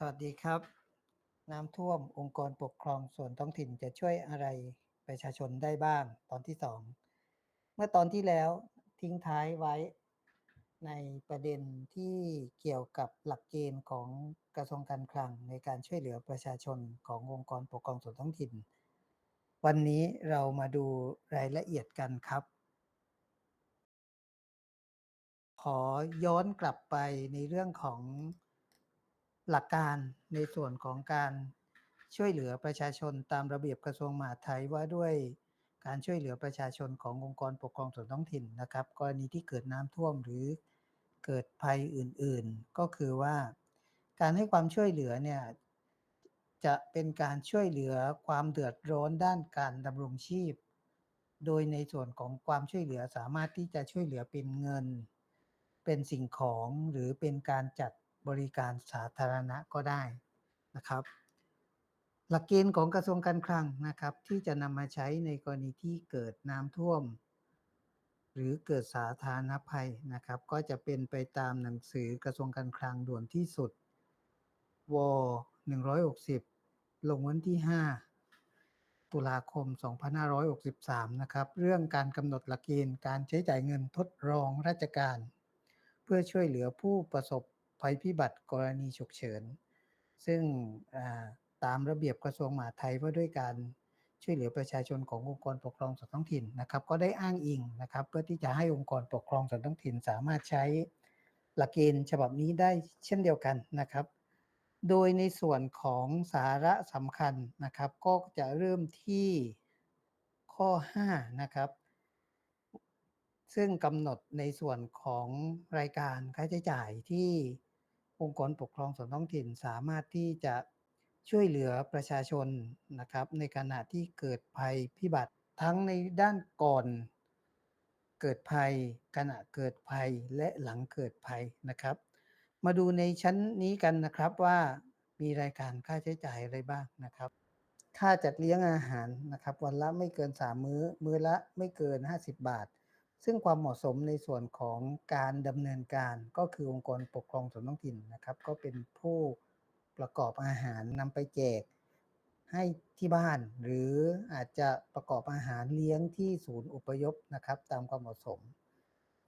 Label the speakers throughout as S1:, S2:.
S1: สวัสดีครับ น้ำท่วมองค์กรปกครองส่วนท้องถิ่นจะช่วยอะไรประชาชนได้บ้างตอนที่สองเมื่อตอนที่แล้วทิ้งท้ายไว้ในประเด็นที่เกี่ยวกับหลักเกณฑ์ของกระทรวงการคลังในการช่วยเหลือประชาชนขององค์กรปกครองส่วนท้องถิ่น วันนี้เรามาดูรายละเอียดกันครับ ขอย้อนกลับไปในเรื่องของ หลักการในส่วนของการช่วยเหลือประชาชนตามระเบียบกระทรวงมหาดไทยว่าด้วยการช่วยเหลือประชาชนขององค์กรปกครองส่วนท้องถิ่นนะครับ กรณีที่เกิดน้ำท่วมหรือเกิดภัยอื่นๆ ก็คือว่า การให้ความช่วยเหลือเนี่ยจะเป็นการช่วยเหลือความเดือดร้อนด้านการดำรงชีพ โดยในส่วนของความช่วยเหลือสามารถที่จะช่วยเหลือเป็นเงิน เป็นสิ่งของหรือเป็นการจัด บริการสาธารณะก็ได้นะครับ หลักเกณฑ์ของกระทรวงการคลังนะครับ ที่จะนำมาใช้ในกรณีที่เกิดน้ำท่วม หรือเกิดสาธารณภัยนะครับ ก็จะเป็นไปตามหนังสือกระทรวงการคลังด่วนที่สุดว160 ลงวันที่ 5 ตุลาคม 2563 นะครับ เรื่องการกำหนดหลักเกณฑ์การใช้จ่ายเงินทดรองราชการ เพื่อช่วยเหลือผู้ประสบ ภัยพิบัติกรณีฉุกเฉิน ซึ่งตามระเบียบกระทรวงมหาดไทยว่าด้วยการช่วยเหลือประชาชนขององค์กรปกครองส่วนท้องถิ่นนะครับ ก็ได้อ้างอิงนะครับ เพื่อที่จะให้องค์กรปกครองส่วนท้องถิ่น สามารถใช้หลักเกณฑ์ฉบับนี้ได้เช่นเดียวกันนะครับ โดยในส่วนของสาระสำคัญนะครับ ก็จะเริ่มที่ข้อ 5 นะครับ ซึ่งกำหนดในส่วนของรายการค่าใช้จ่ายที่ องค์กรปกครองส่วนท้องถิ่นสามารถที่จะช่วยเหลือประชาชนนะครับในขณะที่เกิดภัยพิบัติทั้งในด้านก่อน เกิดภัยขณะเกิดภัยและหลังเกิดภัยนะครับ มาดูในชั้นนี้กันนะครับว่ามีรายการค่าใช้จ่ายอะไรบ้างนะครับ ค่าจัดเลี้ยงอาหารนะครับ วันละไม่เกิน 3 มื้อ มื้อละไม่เกิน 50 บาท ซึ่งความเหมาะสมในส่วนของการดำเนินการก็คือองค์กรปกครองส่วนท้องถิ่นนะครับ ก็เป็นผู้ประกอบอาหารนำไปแจกให้ที่บ้าน หรืออาจจะประกอบอาหารเลี้ยงที่ศูนย์อพยพนะครับ ตามความเหมาะสม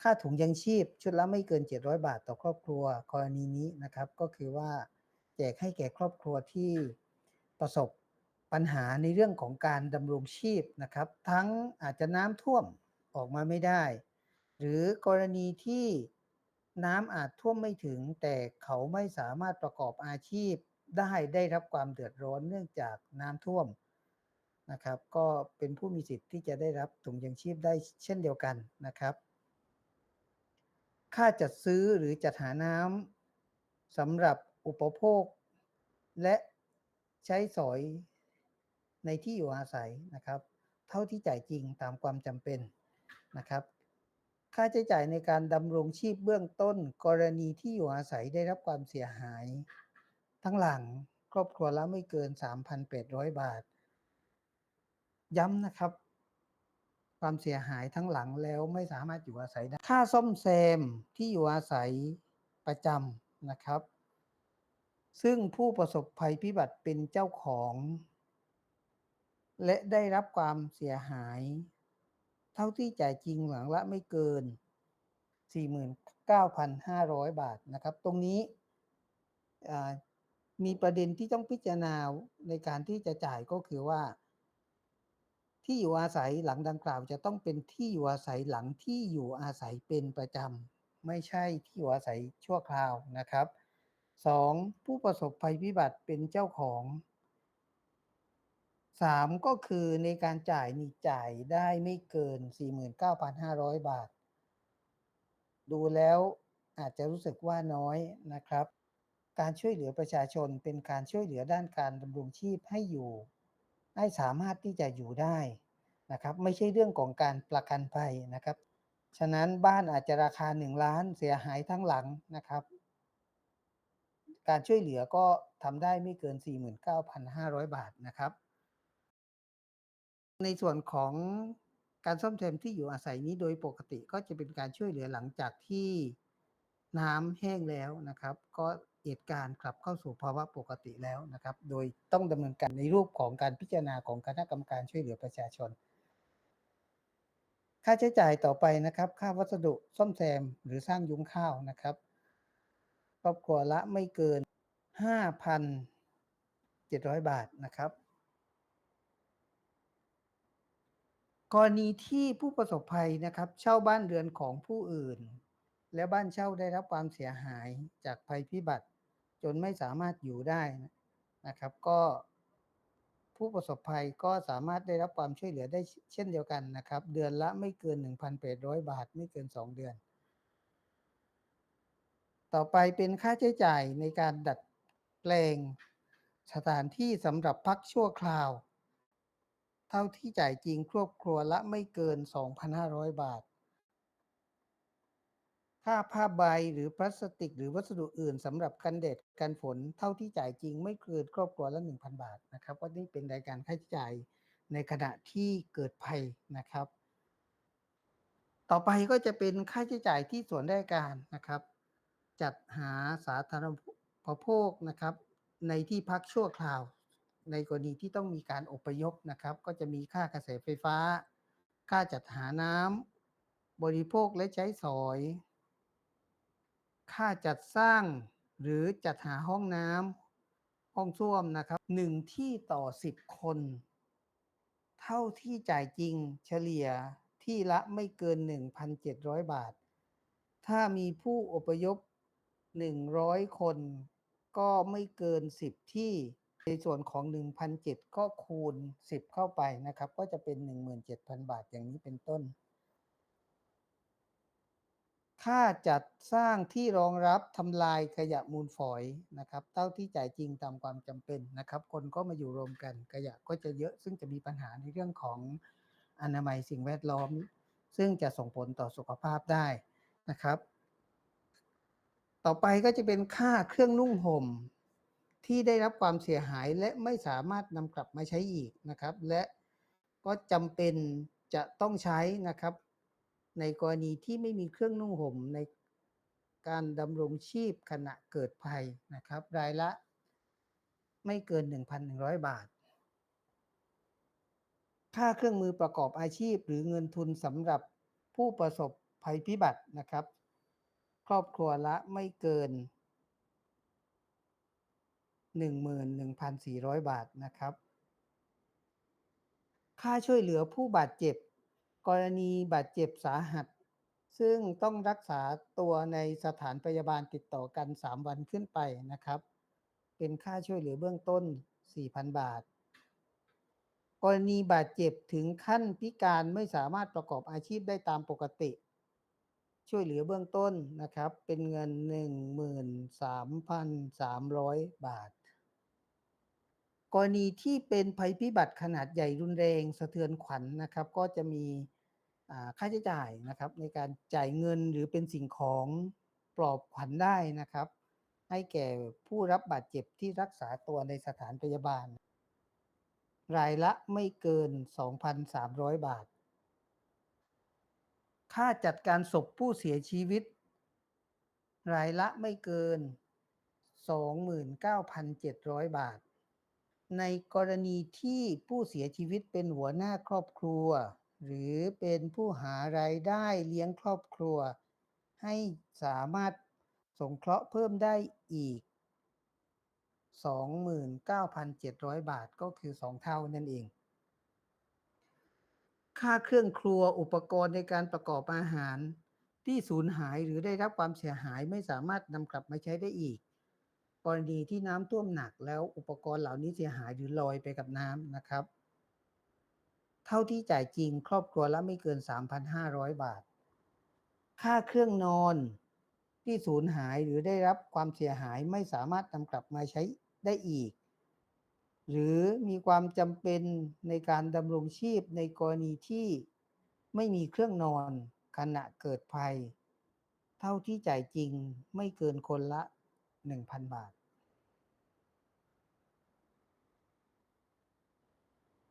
S1: ค่าถุงยังชีพชุดละไม่เกิน 700 บาทต่อครอบครัวกรณีนี้นะครับ ก็คือว่าแจกให้แก่ครอบครัวที่ประสบปัญหาในเรื่องของการดำรงชีพนะครับ ทั้งอาจจะน้ำท่วม ออกมาไม่ได้ หรือกรณีที่น้ำอาจท่วมไม่ถึง แต่เขาไม่สามารถประกอบอาชีพได้ได้รับความเดือดร้อนเนื่องจากน้ำท่วมนะครับ ก็เป็นผู้มีสิทธิ์ที่จะได้รับถุงยังชีพได้เช่นเดียวกันนะครับ ค่าจัดซื้อหรือจัดหาน้ำสำหรับอุปโภค และใช้สอยในที่อยู่อาศัยนะครับ เท่าที่จ่ายจริงตามความจำเป็น นะครับ ค่าใช้จ่ายในการดำรงชีพเบื้องต้น กรณีที่อยู่อาศัยได้รับความเสียหาย ทั้งหลังครอบครัวละไม่เกิน 3,800 บาท ย้ำนะครับ ความเสียหายทั้งหลังแล้วไม่สามารถอยู่อาศัยได้ ค่าซ่อมแซมที่อยู่อาศัยประจำนะครับ ซึ่งผู้ประสบภัยพิบัติเป็นเจ้าของ และได้รับความเสียหาย เท่าที่จ่ายจริงหลังละไม่เกิน 49,500 บาทนะครับ ตรงนี้มีประเด็นที่ต้องพิจารณาในการที่จะจ่ายก็คือว่า ที่อยู่อาศัยหลังดังกล่าวจะต้องเป็นที่อยู่อาศัยหลังที่อยู่อาศัยเป็นประจำไม่ใช่ที่อยู่อาศัยชั่วคราวนะครับ 2. ผู้ประสบภัยพิบัติเป็นเจ้าของ 3. ก็คือในการจ่ายนี่จ่ายได้ไม่เกิน 49,500 บาท ดูแล้วอาจจะรู้สึกว่าน้อยนะครับ การช่วยเหลือประชาชนเป็นการช่วยเหลือด้านการดำรงชีพให้อยู่ ให้สามารถที่จะอยู่ได้นะครับ ไม่ใช่เรื่องของการประกันภัยนะครับ ฉะนั้นบ้านอาจจะราคา 1 ล้านเสียหายทั้งหลังนะครับ การช่วยเหลือก็ทำได้ไม่เกิน 49,500 บาทนะครับ ในส่วนของการซ่อมแซมที่อยู่อาศัยนี้โดยปกติก็จะเป็นการช่วยเหลือหลังจากที่น้ำแห้งแล้วนะครับ ก็เหตุการณ์กลับเข้าสู่ภาวะปกติแล้วนะครับ โดยต้องดำเนินการในรูปของการพิจารณาของคณะกรรมการช่วยเหลือประชาชน ค่าใช้จ่ายต่อไปนะครับ ค่าวัสดุซ่อมแซมหรือสร้างยุ้งข้าวนะครับครอบครัวละไม่เกิน 5,700 บาทนะครับ กรณีที่ผู้ประสบภัยนะครับเช่าบ้านเรือนของผู้อื่น และบ้านเช่าได้รับความเสียหายจากภัยพิบัติ จนไม่สามารถอยู่ได้นะครับ ก็ผู้ประสบภัยก็สามารถได้รับความช่วยเหลือได้เช่นเดียวกันนะครับ เดือนละไม่เกิน 1,800 บาท ไม่เกิน 2 เดือน ต่อไปเป็นค่าใช้จ่ายในการดัดแปลงสถานที่สำหรับพักชั่วคราว เท่าที่จ่ายจริงครอบครัวละไม่เกิน 2,500 บาท ค่าผ้าใบหรือพลาสติก หรือวัสดุอื่นสำหรับกันแดดกันฝน เท่าที่จ่ายจริงไม่เกินครอบครัวละ 1,000 บาทนะครับว่านี่เป็นรายการค่าใช้จ่ายในขณะที่เกิดภัยนะครับ ต่อไปก็จะเป็นค่าใช้จ่ายที่ส่วนราชการนะครับ จัดหาสาธารณูปโภคนะครับ ในที่พักชั่วคราว ในกรณีที่ต้องมีการอพยพนะครับ ก็จะมีค่ากระแสไฟฟ้า ค่าจัดหาน้ำบริโภคและใช้สอย ค่าจัดสร้างหรือจัดหาห้องน้ำห้องส้วมนะครับหนึ่งที่ต่อ 10 คน เท่าที่จ่ายจริงเฉลี่ยที่ละไม่เกิน 1,700 บาท ถ้ามีผู้อพยพ 100 คน ก็ไม่เกิน 10 ที่ ในส่วนของ 1,700 ก็คูณ 10 เข้าไปนะครับ ก็จะเป็น 17,000 บาทอย่างนี้เป็นต้น ค่าจัดสร้างที่รองรับทำลายขยะมูลฝอยนะครับเท่าที่จ่ายจริงตามความจำเป็นนะครับ คนก็มาอยู่รวมกันขยะก็จะเยอะ ซึ่งจะมีปัญหาในเรื่องของอนามัยสิ่งแวดล้อม ซึ่งจะส่งผลต่อสุขภาพได้นะครับ ต่อไปก็จะเป็นค่าเครื่องนุ่งห่ม ที่ได้รับความเสียหายและไม่สามารถนำกลับมาใช้อีกนะครับ และก็จำเป็นจะต้องใช้นะครับ ในกรณีที่ไม่มีเครื่องนุ่งห่มในการดำรงชีพขณะเกิดภัยนะครับ รายละไม่เกิน 1,100 บาท ค่าเครื่องมือประกอบอาชีพ หรือเงินทุนสำหรับผู้ประสบภัยพิบัตินะครับ ครอบครัวละไม่เกิน 11,400 บาทนะครับ ค่าช่วยเหลือผู้บาดเจ็บ กรณีบาดเจ็บสาหัส ซึ่งต้องรักษาตัวในสถานพยาบาลติดต่อกัน 3 วันขึ้นไปนะครับ เป็นค่าช่วยเหลือเบื้องต้น 4,000 บาท กรณีบาดเจ็บถึงขั้นพิการไม่สามารถประกอบอาชีพได้ตามปกติช่วยเหลือเบื้องต้นนะครับ เป็นเงิน 13,300 บาท กรณีที่เป็นภัยพิบัติขนาดใหญ่รุนแรงสะเทือนขวัญนนะครับ ก็จะมีค่าใช้จ่ายนะครับในการจ่ายเงินหรือเป็นสิ่งของปลอบขวัญได้นะครับ ให้แก่ผู้รับบาดเจ็บที่รักษาตัวในสถานพยาบาล รายละไม่เกิน 2,300 บาท ค่าจัดการศพผู้เสียชีวิต รายละไม่เกิน 29,700 บาท ในกรณีที่ผู้เสียชีวิตเป็นหัวหน้าครอบครัว หรือเป็นผู้หารายได้เลี้ยงครอบครัว ให้สามารถสงเคราะห์เพิ่มได้อีก 29,700 บาทก็คือ 2 เท่านั่นเอง ค่าเครื่องครัวอุปกรณ์ในการประกอบอาหารที่สูญหายหรือได้รับความเสียหายไม่สามารถนำกลับมาใช้ได้อีกก รณีที่น้ำท่วมหนักแล้วอุปกรณ์เหล่านี้เสียหายหรือลอยไปกับน้ำนะครับ เท่าที่จ่ายจริงครอบครัวละไม่เกิน 3,500 บาท ค่าเครื่องนอนที่สูญหายหรือได้รับความเสียหายไม่สามารถนำกลับมาใช้ได้อีก หรือมีความจำเป็นในการดำรงชีพในกรณีที่ไม่มีเครื่องนอนขณะเกิดภัย เท่าที่จ่ายจริงไม่เกินคนละ 1,000 บาท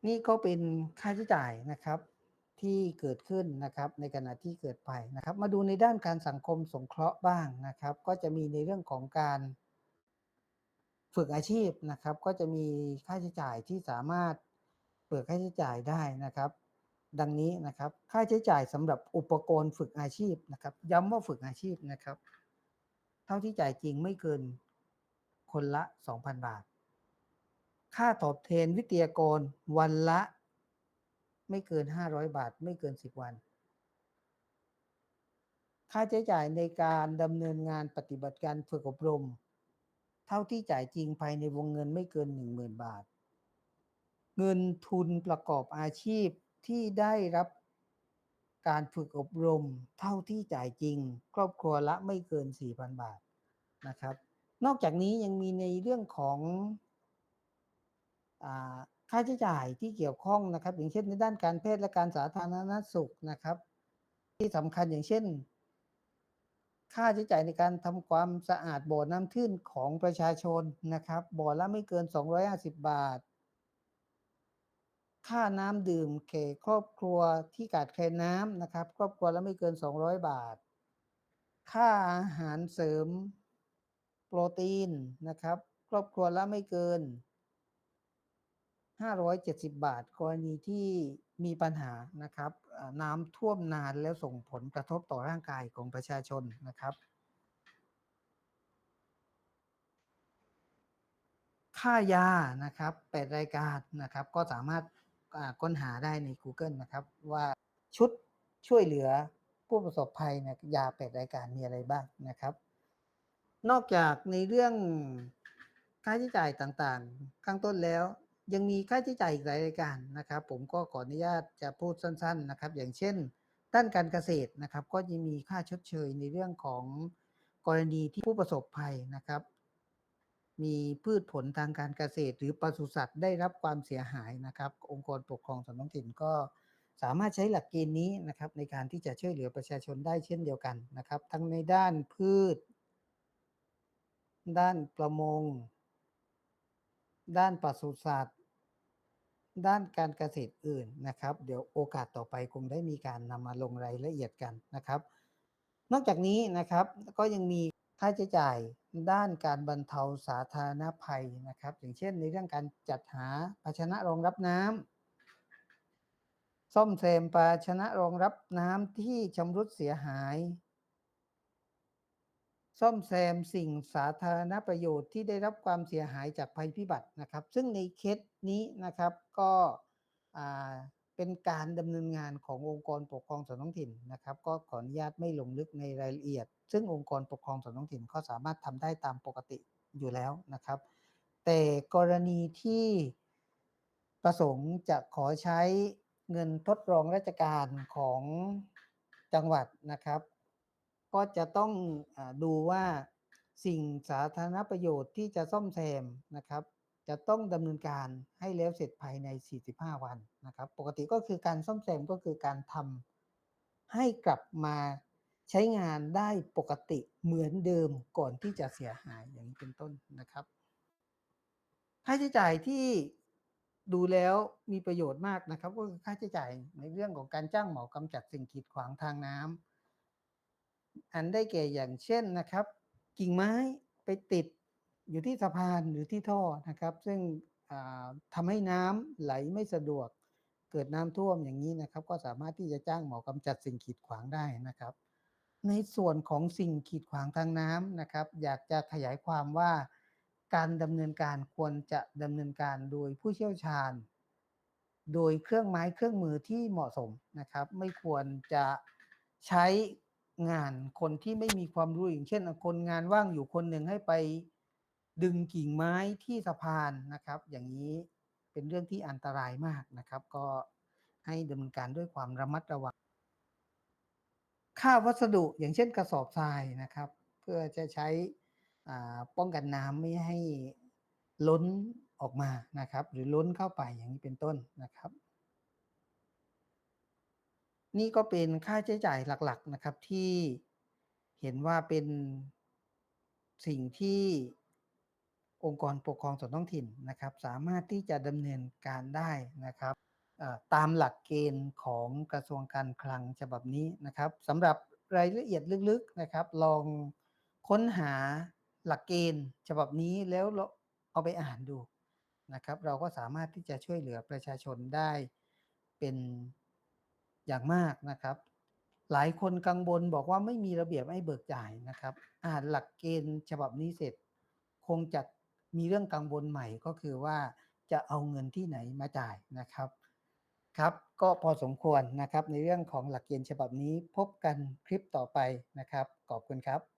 S1: นี่ก็เป็นค่าใช้จ่ายนะครับที่เกิดขึ้นนะครับในขณะที่เกิดภัยนะครับ มาดูในด้านการสังคมสงเคราะห์บ้างนะครับ ก็จะมีในเรื่องของการฝึกอาชีพนะครับ ก็จะมีค่าใช้จ่ายที่สามารถเปิดค่าใช้จ่ายได้นะครับ ดังนี้นะครับค่าใช้จ่ายสำหรับอุปกรณ์ฝึกอาชีพนะครับ ย้ำว่าฝึกอาชีพนะครับ เท่าที่จ่ายจริงไม่เกินคนละ 2,000 บาท ค่าตอบแทนวิทยากรวันละ ไม่เกิน 500 บาท ไม่เกิน 10 วัน ค่าใช้จ่ายในการดำเนินงานปฏิบัติการฝึกอบรม เท่าที่จ่ายจริงภายในวงเงินไม่เกิน 10,000 บาท เงินทุนประกอบอาชีพที่ได้รับการฝึกอบรม เท่าที่จ่ายจริง ครอบครัวละไม่เกิน 4,000 บาทนะครับ นอกจากนี้ยังมีในเรื่องของ ค่าใช้จ่ายที่เกี่ยวข้องนะครับ อย่างเช่นในด้านการแพทย์และการสาธารณสุขนะครับ ที่สำคัญอย่างเช่น ค่าใช้จ่ายในการทำความสะอาดบ่อน้ำทื่นของประชาชนนะครับ บ่อละไม่เกิน 250 บาท ค่าน้ำดื่มแก่ครอบครัวที่ขาดแคลนน้ำนะครับ ครอบครัวละไม่เกิน 200 บาท ค่าอาหารเสริมโปรตีนนะครับ ครอบครัวละไม่เกิน 570 บาท กรณีที่มีปัญหานะครับน้ำท่วมนานแล้วส่งผลกระทบต่อร่างกายของประชาชนนะครับ ค่ายานะครับแปดรายการนะครับ ก็สามารถค้นหาได้ใน Google นะครับ ว่าชุดช่วยเหลือผู้ประสบภัยนี่ยาแปดรายการมีอะไรบ้างนะครับ นอกจากในเรื่องค่าใช้จ่ายต่างๆ ข้างต้นแล้ว ยังมีค่าใช้จ่ายอีกหลายรายการนะครับ ผมก็ขออนุญาตจะพูดสั้น ๆนะครับ อย่างเช่น ด้านการเกษตรนะครับ ก็จะมีค่าชดเชยในเรื่องของกรณีที่ผู้ประสบภัยนะครับ มีพืชผลทางการเกษตร หรือปศุสัตว์ได้รับความเสียหายนะครับ องค์กรปกครองส่วนท้องถิ่นก็สามารถใช้หลักเกณฑ์นี้นะครับในการที่จะช่วยเหลือประชาชนได้เช่นเดียวกันนะครับ ทั้งในด้านพืช ด้านประมง ด้านปศุสัตว์ ด้านการเกษตรอื่นนะครับ เดี๋ยวโอกาสต่อไปคงได้มีการนำมาลงรายละเอียดกันนะครับ นอกจากนี้นะครับก็ยังมีค่าใช้จ่ายด้านการบรรเทาสาธารณภัยนะครับ อย่างเช่น ในเรื่องการจัดหาภาชนะรองรับน้ำซ่อมแซมภาชนะรองรับน้ำที่ชำรุดเสียหาย ซ่อมแซมสิ่งสาธารณประโยชน์ที่ได้รับความเสียหายจากภัยพิบัตินะครับ ซึ่งในเคสนี้นะครับก็เป็นการดำเนินงานขององค์กรปกครองส่วนท้องถิ่นนะครับ ก็ขออนุญาตไม่ลงลึกในรายละเอียด ซึ่งองค์กรปกครองส่วนท้องถิ่นก็สามารถทำได้ตามปกติอยู่แล้วนะครับ แต่กรณีที่ประสงค์จะขอใช้เงินทดลองราชการของจังหวัดนะครับ ก็จะต้องอดูว่าสิ่งสาธารณประโยชน์ที่จะซ่อมแซมนะครับ จะต้องดำเนินการให้แล้วเสร็จภายใน 45 วันนะครับ ปกติก็คือการซ่อมแซมก็คือการทำให้กลับมาใช้งานได้ปกติเหมือนเดิมก่อนที่จะเสียหายอย่างนี้เป็นต้นนะครับ ค่าใช้จ่ายที่ดูแล้วมีประโยชน์มากนะครับ ก็คือค่าใช้จ่ายในเรื่องของการจ้างเหมากำจัดสิ่งกีดขวางทางน้ำ อันได้แก่อย่างเช่นนะครับ กิ่งไม้ไปติดอยู่ที่สะพานหรือที่ท่อนะครับ ซึ่งอ่าทำให้น้ำไหลไม่สะดวกเกิดน้ำท่วมอย่างนี้นะครับ ก็สามารถที่จะจ้างหมอกำจัดสิ่งกีดขวางได้นะครับ ในส่วนของสิ่งกีดขวางทางน้ำนะครับ อยากจะขยายความว่าการดำเนินการควรจะดำเนินการโดยผู้เชี่ยวชาญ โดยเครื่องไม้เครื่องมือที่เหมาะสมนะครับ ไม่ควรจะใช้ งานคนที่ไม่มีความรู้อย่างเช่น คนงานว่างอยู่คนหนึ่งให้ไปดึงกิ่งไม้ที่สะพานนะครับ อย่างนี้เป็นเรื่องที่อันตรายมากนะครับ ก็ให้ดำเนินการด้วยความระมัดระวัง ค่าวัสดุอย่างเช่นกระสอบทรายนะครับ เพื่อจะใช้ป้องกันน้ำไม่ให้ล้นออกมานะครับ หรือล้นเข้าไปอย่างนี้เป็นต้นนะครับ นี่ก็เป็นค่าใช้จ่ายหลัก ๆนะครับที่เห็นว่าเป็นสิ่งที่องค์กรปกครองส่วนท้องถิ่นนะครับ สามารถที่จะดำเนินการได้นะครับตามหลักเกณฑ์ของกระทรวงการคลังฉบับนี้นะครับสำหรับรายละเอียดลึกๆนะครับ ลองค้นหาหลักเกณฑ์ฉบับนี้แล้วเอาไปอ่านดูนะครับ เราก็สามารถที่จะช่วยเหลือประชาชนได้เป็น อย่างมากนะครับ หลายคนกังวลบอกว่าไม่มีระเบียบให้เบิกจ่ายนะครับ อ่านหลักเกณฑ์ฉบับนี้เสร็จ คงจะมีเรื่องกังวลใหม่ก็คือว่าจะเอาเงินที่ไหนมาจ่ายนะครับครับ ก็พอสมควรนะครับในเรื่องของหลักเกณฑ์ฉบับนี้พบกันคลิปต่อไปนะครับ ขอบคุณครับ